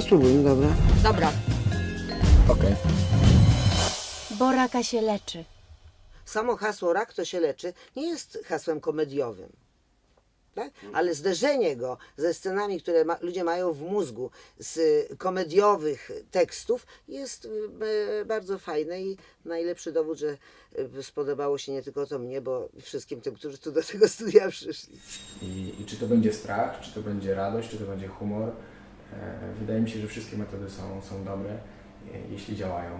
No spróbujmy, dobra. Dobra. Okej. Bo raka się leczy. Samo hasło rak to się leczy nie jest hasłem komediowym. Tak? Ale zderzenie go ze scenami, które ma, ludzie mają w mózgu z y, komediowych tekstów jest y, bardzo fajne i najlepszy dowód, że y, spodobało się nie tylko to mnie, bo wszystkim tym, którzy tu do tego studia przyszli. I, I czy to będzie strach, czy to będzie radość, czy to będzie humor. E, wydaje mi się, że wszystkie metody są, są dobre, e, jeśli działają.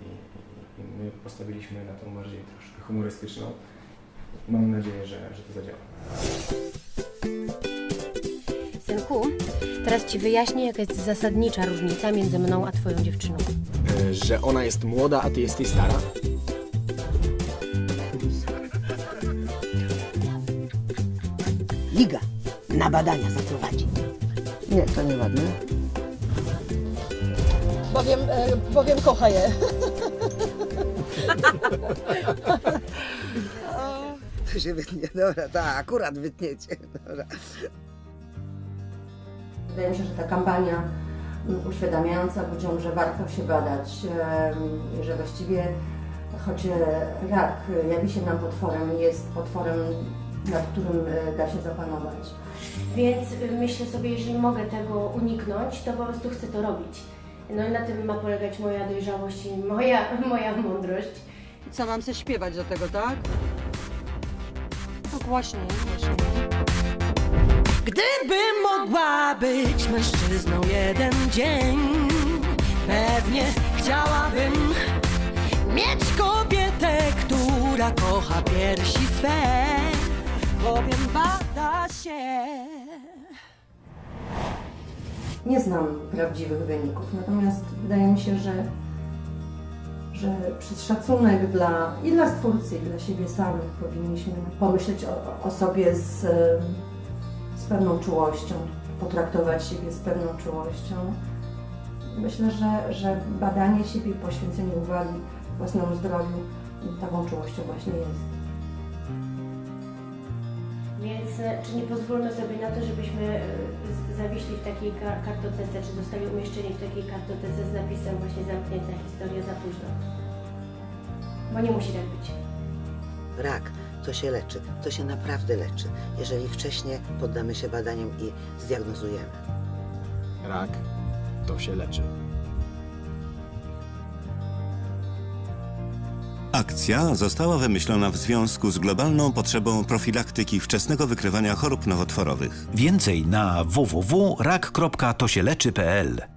I, i, I my postawiliśmy na tą bardziej troszkę humorystyczną. I mam nadzieję, że, że to zadziała. Synku, teraz ci wyjaśnię, jaka jest zasadnicza różnica między mną a twoją dziewczyną. E, że ona jest młoda, a ty jesteś stara? Liga na badania zaprowadzi. Nie, to nieładne. Bowiem, e, bowiem kocha je. To się wytnie, dobra, tak, akurat wytniecie. Dobra. Wydaje mi się, że ta kampania uświadamiająca ludziom, że warto się badać, em, że właściwie choć e, rak jawi się nam potworem, jest potworem, nad którym e, da się zapanować. Więc y, myślę sobie, jeżeli mogę tego uniknąć, to po prostu chcę to robić. No i na tym ma polegać moja dojrzałość i moja, moja mądrość. Co mam się śpiewać do tego, tak? No głośniej, głośniej. Gdybym mogła być mężczyzną jeden dzień, pewnie chciałabym mieć kobietę, która kocha piersi swe, bowiem bada się. Nie znam prawdziwych wyników, natomiast wydaje mi się, że, że przez szacunek dla, i dla Stwórcy, i dla siebie samych powinniśmy pomyśleć o, o sobie z, z pewną czułością, potraktować siebie z pewną czułością. Myślę, że, że badanie siebie, poświęcenie uwagi własnemu zdrowiu taką czułością właśnie jest. Więc e, czy nie pozwólmy sobie na to, żebyśmy e, zawiśli w takiej ka- kartotece, czy zostali umieszczeni w takiej kartotece z napisem właśnie zamknięta historia za późno. Bo nie musi tak być. Rak to się leczy, to się naprawdę leczy, jeżeli wcześniej poddamy się badaniom i zdiagnozujemy. Rak to się leczy. Akcja została wymyślona w związku z globalną potrzebą profilaktyki wczesnego wykrywania chorób nowotworowych. Więcej na www.rak.tosieleczy.pl